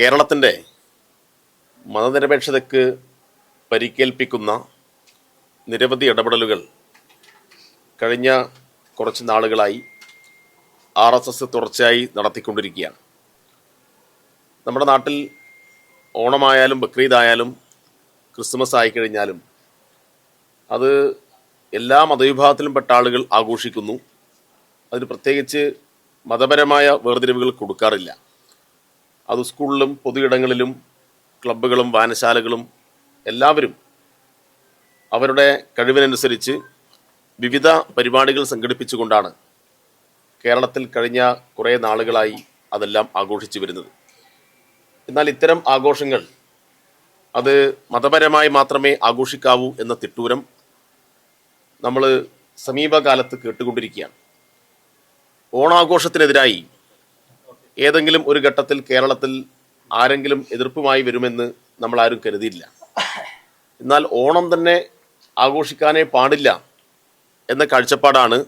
കേരളത്തിന്റെ മതനിരപേക്ഷതയ്ക്ക് പരിക്കേൽപ്പിക്കുന്ന നിരവധി ഇടപെടലുകൾ കഴിഞ്ഞ കുറച്ച് നാളുകളായി ആർ എസ് എസ് തുടർച്ചയായി നടത്തിക്കൊണ്ടിരിക്കുകയാണ്. നമ്മുടെ നാട്ടിൽ ഓണമായാലും ബക്രീദായാലും ക്രിസ്മസ് ആയിക്കഴിഞ്ഞാലും അത് എല്ലാ മതവിഭാഗത്തിലും പെട്ട ആളുകൾ ആഘോഷിക്കുന്നു. അതിന് പ്രത്യേകിച്ച് മതപരമായ വേർതിരിവുകൾ കൊടുക്കാറില്ല. അത് സ്കൂളിലും പൊതു ഇടങ്ങളിലും ക്ലബ്ബുകളും വായനശാലകളും എല്ലാവരും അവരുടെ കഴിവിനനുസരിച്ച് വിവിധ പരിപാടികൾ സംഘടിപ്പിച്ചുകൊണ്ടാണ് കേരളത്തിൽ കഴിഞ്ഞ കുറേ നാളുകളായി അതെല്ലാം ആഘോഷിച്ചു വരുന്നത്. എന്നാൽ ഇത്തരം ആഘോഷങ്ങൾ അത് മതപരമായി മാത്രമേ ആഘോഷിക്കാവൂ എന്ന തിട്ടൂരം നമ്മൾ സമീപകാലത്ത് കേട്ടുകൊണ്ടിരിക്കുകയാണ്. ഓണാഘോഷത്തിനെതിരായി ഏതെങ്കിലും ഒരു ഘട്ടത്തിൽ കേരളത്തിൽ ആരെങ്കിലും എതിർപ്പുമായി വരുമെന്ന് നമ്മൾ ആരും കരുതിയില്ല. എന്നാൽ ഓണം തന്നെ ആഘോഷിക്കാനേ പാടില്ല എന്ന കാഴ്ചപ്പാടാണ്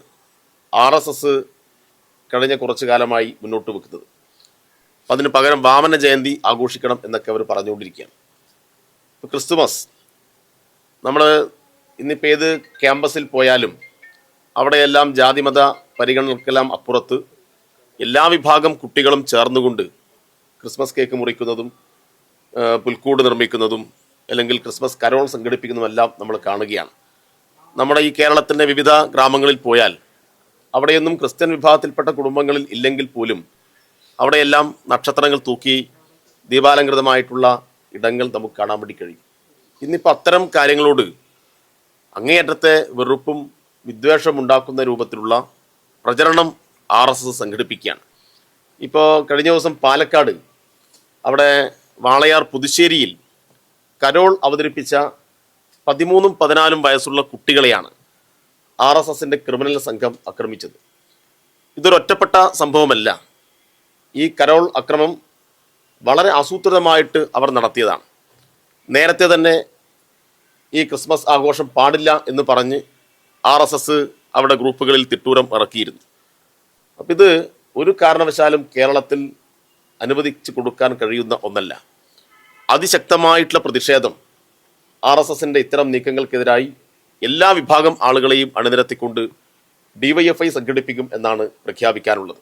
ആർ എസ് എസ് കഴിഞ്ഞ കുറച്ചു കാലമായി മുന്നോട്ട് വെക്കുന്നത്. അതിന് പകരം വാമന ജയന്തി ആഘോഷിക്കണം എന്നൊക്കെ അവർ പറഞ്ഞുകൊണ്ടിരിക്കുകയാണ്. ഇപ്പോൾ ക്രിസ്തുമസ് നമ്മൾ ഇന്നിപ്പോൾ ഏത് ക്യാമ്പസിൽ പോയാലും അവിടെയെല്ലാം ജാതിമത പരിഗണനക്കെല്ലാം അപ്പുറത്ത് എല്ലാ വിഭാഗം കുട്ടികളും ചേർന്നുകൊണ്ട് ക്രിസ്മസ് കേക്ക് മുറിക്കുന്നതും പുൽക്കൂട് നിർമ്മിക്കുന്നതും അല്ലെങ്കിൽ ക്രിസ്മസ് കരോൾ സംഘടിപ്പിക്കുന്നതുമെല്ലാം നമ്മൾ കാണുകയാണ്. നമ്മുടെ ഈ കേരളത്തിന്റെ വിവിധ ഗ്രാമങ്ങളിൽ പോയാൽ അവിടെയൊന്നും ക്രിസ്ത്യൻ വിഭാഗത്തിൽപ്പെട്ട കുടുംബങ്ങളിൽ ഇല്ലെങ്കിൽ പോലും അവിടെയെല്ലാം നക്ഷത്രങ്ങൾ തൂക്കി ദീപാലങ്കൃതമായിട്ടുള്ള ഇടങ്ങൾ നമുക്ക് കാണാൻ വേണ്ടി കഴിയും. ഇന്നിപ്പോൾ അത്തരം കാര്യങ്ങളോട് അങ്ങേയറ്റത്തെ വെറുപ്പും വിദ്വേഷം ഉണ്ടാക്കുന്ന രൂപത്തിലുള്ള പ്രചരണം ആർ എസ് എസ് സംഘടിപ്പിക്കുകയാണ്. ഇപ്പോൾ കഴിഞ്ഞ ദിവസം പാലക്കാട് അവിടെ വാളയാർ പുതുശ്ശേരിയിൽ കരോൾ അവതരിപ്പിച്ച പതിമൂന്നും പതിനാലും വയസ്സുള്ള കുട്ടികളെയാണ് ആർ എസ് എസിന്റെ ക്രിമിനൽ സംഘം ആക്രമിച്ചത്. ഇതൊരൊറ്റപ്പെട്ട സംഭവമല്ല. ഈ കരോൾ അക്രമം വളരെ ആസൂത്രിതമായിട്ട് അവർ നടത്തിയതാണ്. നേരത്തെ തന്നെ ഈ ക്രിസ്മസ് ആഘോഷം പാടില്ല എന്ന് പറഞ്ഞ് ആർ എസ് എസ് അവിടെ ഗ്രൂപ്പുകളിൽ തിട്ടൂരം ഇറക്കിയിരുന്നു. അപ്പം ഇത് ഒരു കാരണവശാലും കേരളത്തിൽ അനുവദിച്ചു കൊടുക്കാൻ കഴിയുന്ന ഒന്നല്ല. അതിശക്തമായിട്ടുള്ള പ്രതിഷേധം ആർ എസ് എസിന്റെ ഇത്തരം നീക്കങ്ങൾക്കെതിരായി എല്ലാ വിഭാഗം ആളുകളെയും അണിനിരത്തിക്കൊണ്ട് ഡിവൈഎഫ്ഐ സംഘടിപ്പിക്കും എന്നാണ് പ്രഖ്യാപിക്കാനുള്ളത്.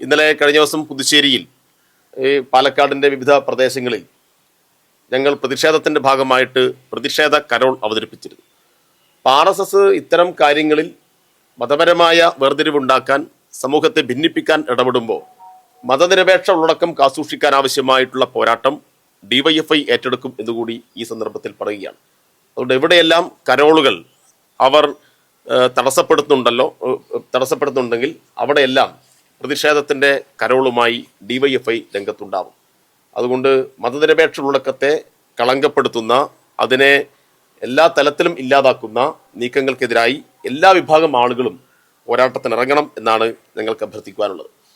ഇന്നലെ കഴിഞ്ഞ ദിവസം പുതുശ്ശേരിയിൽ പാലക്കാടിന്റെ വിവിധ പ്രദേശങ്ങളിൽ ഞങ്ങൾ പ്രതിഷേധത്തിന്റെ ഭാഗമായിട്ട് പ്രതിഷേധ കരോൾ അവതരിപ്പിച്ചിരുന്നു. ആർ എസ് എസ് ഇത്തരം കാര്യങ്ങളിൽ മതപരമായ വേർതിരിവുണ്ടാക്കാൻ സമൂഹത്തെ ഭിന്നിപ്പിക്കാൻ ഇടപെടുമ്പോൾ മതനിരപേക്ഷ ഉള്ളടക്കം കാസൂക്ഷിക്കാൻ ആവശ്യമായിട്ടുള്ള പോരാട്ടം ഡിവൈഎഫ്ഐ ഏറ്റെടുക്കും എന്നുകൂടി ഈ സന്ദർഭത്തിൽ പറയുകയാണ്. അതുകൊണ്ട് എവിടെയെല്ലാം കരോളുകൾ അവർ തടസ്സപ്പെടുത്തുന്നുണ്ടല്ലോ തടസ്സപ്പെടുത്തുന്നുണ്ടെങ്കിൽ അവിടെയെല്ലാം പ്രതിഷേധത്തിന്റെ കരോളുമായി ഡിവൈഎഫ്ഐ രംഗത്തുണ്ടാവും. അതുകൊണ്ട് മതനിരപേക്ഷ ഉള്ളടക്കത്തെ കളങ്കപ്പെടുത്തുന്ന അതിനെ എല്ലാ തലത്തിലും ഇല്ലാതാക്കുന്ന നീക്കങ്ങൾക്കെതിരായി എല്ലാ വിഭാഗം ആളുകളും പോരാട്ടത്തിനിറങ്ങണം എന്നാണ് ഞങ്ങൾക്ക് അഭ്യർത്ഥിക്കുവാനുള്ളത്.